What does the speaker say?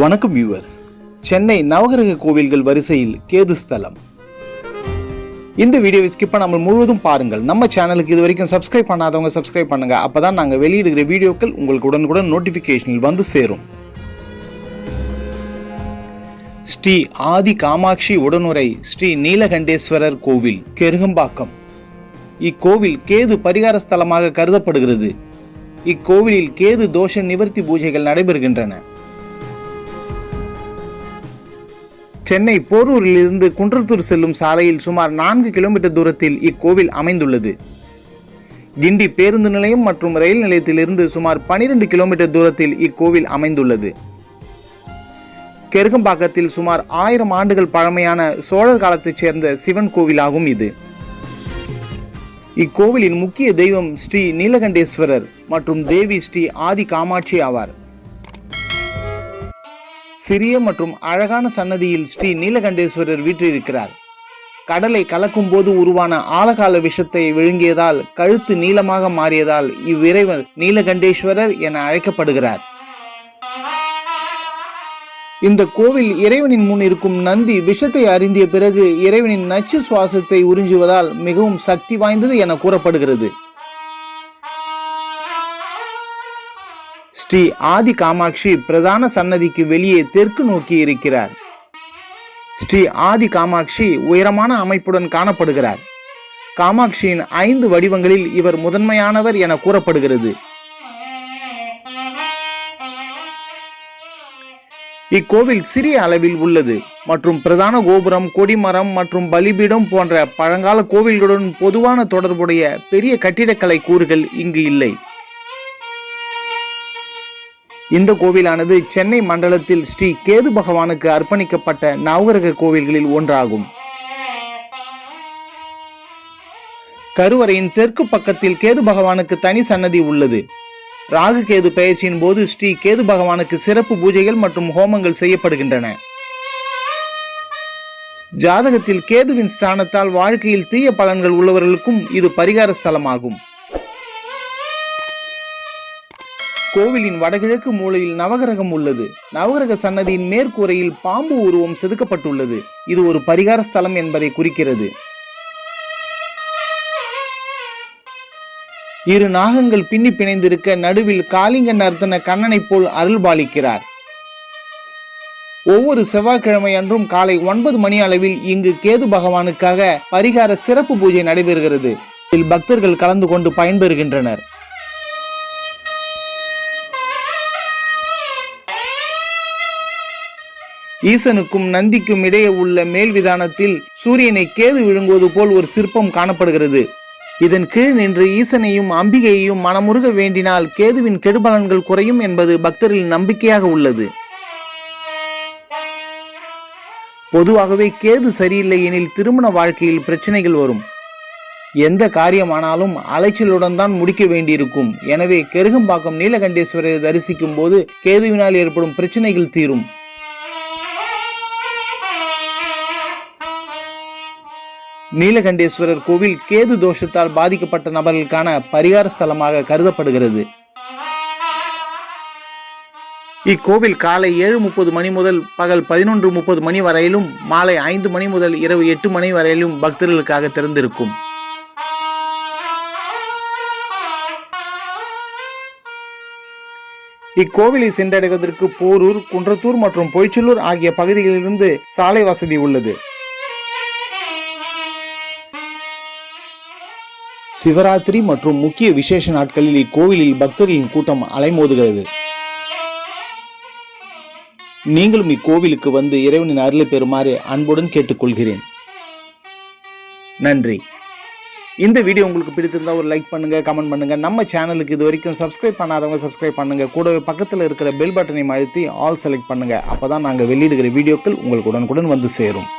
வணக்கம் வியூவர்ஸ் சென்னை நவகிரக கோவில்கள் வரிசையில் கேது ஸ்தலம். இந்த வீடியோவை ஸ்கிப் பண்ணாமல் முழுவதும் பாருங்கள். நம்ம சேனலுக்கு இது வரைக்கும் சப்ஸ்கிரைப் பண்ணாதவங்க சப்ஸ்கிரைப் பண்ணுங்க. அப்பதான் நாங்கள் வெளியிடுகிற வீடியோக்கள் உங்களுக்கு உடனுக்குடன் நோட்டிஃபிகேஷனில் வந்து சேரும். ஸ்ரீ ஆதி காமாட்சி உடனுரை ஸ்ரீ நீலகண்டேஸ்வரர் கோவில் கெருகம்பாக்கம். இக்கோவில் கேது பரிகார ஸ்தலமாக கருதப்படுகிறது. இக்கோவிலில் கேது தோஷ நிவர்த்தி பூஜைகள் நடைபெறுகின்றன. சென்னை போரூரிலிருந்து குன்றத்தூர் செல்லும் சாலையில் சுமார் நான்கு கிலோமீட்டர் தூரத்தில் இக்கோவில் அமைந்துள்ளது. கிண்டி பேருந்து நிலையம் மற்றும் ரயில் நிலையத்திலிருந்து சுமார் 12 கிலோமீட்டர் தூரத்தில் இக்கோவில் அமைந்துள்ளது. கெருகம்பாக்கத்தில் சுமார் ஆயிரம் ஆண்டுகள் பழமையான சோழர் காலத்தைச் சேர்ந்த சிவன் கோவிலாகும் இது. இக்கோவிலின் முக்கிய தெய்வம் ஸ்ரீ நீலகண்டேஸ்வரர் மற்றும் தேவி ஸ்ரீ ஆதி காமாட்சி ஆவார். சிறிய மற்றும் அழகான சன்னதியில் ஸ்ரீ நீலகண்டேஸ்வரர் வீற்றிருக்கிறார். கடலை கலக்கும் போது உருவான ஆழகால விஷத்தை விழுங்கியதால் கழுத்து நீளமாக மாறியதால் இவ்விறைவர் நீலகண்டேஸ்வரர் என அழைக்கப்படுகிறார். இந்த கோவில் இறைவனின் முன் இருக்கும் நந்தி விஷத்தை அறிந்திய பிறகு இறைவனின் நச்சு சுவாசத்தை உறிஞ்சுவதால் மிகவும் சக்தி வாய்ந்தது என கூறப்படுகிறது. ஸ்ரீ ஆதி காமாட்சி பிரதான சன்னதிக்கு வெளியே தெற்கு நோக்கி இருக்கிறார். ஸ்ரீ ஆதி காமாட்சி உயரமான அமைப்புடன் காணப்படுகிறார். காமாட்சியின் ஐந்து வடிவங்களில் இவர் முதன்மையானவர் என கூறப்படுகிறது. இக்கோவில் சிறிய அளவில் உள்ளது மற்றும் பிரதான கோபுரம் கொடிமரம் மற்றும் பலிபீடம் போன்ற பழங்கால கோவில்களுடன் பொதுவான தொடர்புடைய பெரிய கட்டிடக்கலை கூறுகள் இங்கு இல்லை. இந்த கோவிலானது சென்னை மண்டலத்தில் ஸ்ரீ கேது பகவானுக்கு அர்ப்பணிக்கப்பட்ட நவகிரக கோவில்களில் ஒன்றாகும். கருவறையின் தெற்கு பக்கத்தில் கேது பகவானுக்கு தனி சன்னதி உள்ளது. ராகு கேது பயிற்சியின் போது ஸ்ரீ கேது பகவானுக்கு சிறப்பு பூஜைகள் மற்றும் ஹோமங்கள் செய்யப்படுகின்றன. ஜாதகத்தில் கேதுவின் ஸ்தானத்தால் வாழ்க்கையில் தீய பலன்கள் உள்ளவர்களுக்கும் இது பரிகார ஸ்தலமாகும். கோவிலின் வடகிழக்கு மூலையில் நவகிரகம் உள்ளது. நவகிரக சன்னதியின் மேற்கூரையில் பாம்பு உருவம் செதுக்கப்பட்டுள்ளது. இது ஒரு பரிகார ஸ்தலம் என்பதை குறிக்கிறது. இரு நாகங்கள் பின்னி பிணைந்திருக்க நடுவில் காளிங்க நர்த்தன கண்ணனைப் போல் அருள்பாலிக்கிறார் ஒவ்வொரு செவ்வாய்க்கிழமை அன்றும் காலை ஒன்பது மணி அளவில் இங்கு கேது பகவானுக்காக பரிகார சிறப்பு பூஜை நடைபெறுகிறது. இதில் பக்தர்கள் கலந்து கொண்டு பயன்பெறுகின்றனர். ஈசனுக்கும் நந்திக்கும் இடையே உள்ள மேல்விதானத்தில் சூரியனை கேது விழுங்குவது போல் ஒரு சிற்பம் காணப்படுகிறது. இதன் கீழ் நின்று ஈசனையும் அம்பிகையையும் மனமுருக வேண்டினால் கேதுவின் கெடுபலன்கள் குறையும் என்பது பக்தரில் நம்பிக்கையாக உள்ளது. பொதுவாகவே கேது சரியில்லை எனில் திருமண வாழ்க்கையில் பிரச்சனைகள் வரும். எந்த காரியமானாலும் அலைச்சலுடன் தான் முடிக்க வேண்டியிருக்கும். எனவே கெருகம்பாக்கம் நீலகண்டேஸ்வரரை தரிசிக்கும் போது கேதுவினால் ஏற்படும் பிரச்சனைகள் தீரும். நீலகண்டேஸ்வரர் கோவில் கேது தோஷத்தால் பாதிக்கப்பட்ட நபர்களுக்கான பரிகார ஸ்தலமாக கருதப்படுகிறது. இக்கோவில் காலை ஏழு முப்பது மணி முதல் பகல் பதினொன்று முப்பது மணி வரையிலும் மாலை ஐந்து மணி முதல் இரவு எட்டு மணி வரையிலும் பக்தர்களுக்காக திறந்திருக்கும். இக்கோவிலை சென்றடைவதற்கு போரூர் குன்றத்தூர் மற்றும் பொய்ச்சலூர் ஆகிய பகுதிகளிலிருந்து சாலை வசதி உள்ளது. சிவராத்திரி மற்றும் முக்கிய விசேஷ நாட்களில் இக்கோவிலில் பக்தர்களின் கூட்டம் அலைமோதுகிறது. நீங்களும் இக்கோவிலுக்கு வந்து இறைவனின் அருளை பெறுமாறு அன்புடன் கேட்டுக்கொள்கிறேன். நன்றி. இந்த வீடியோ உங்களுக்கு பிடித்திருந்தா ஒரு லைக் பண்ணுங்கள் கமெண்ட் பண்ணுங்கள் நம்ம சேனலுக்கு இது வரைக்கும் சப்ஸ்கிரைப் பண்ணாதவங்க சப்ஸ்கிரைப் பண்ணுங்கள் கூடவே பக்கத்தில் இருக்கிற பெல் பட்டனை அழுத்தி ஆல் செலக்ட் அப்போ தான் நாங்கள் வெளியிடுகிற வீடியோக்கள் உங்களுக்கு உடனுக்குடன் வந்து சேரும்.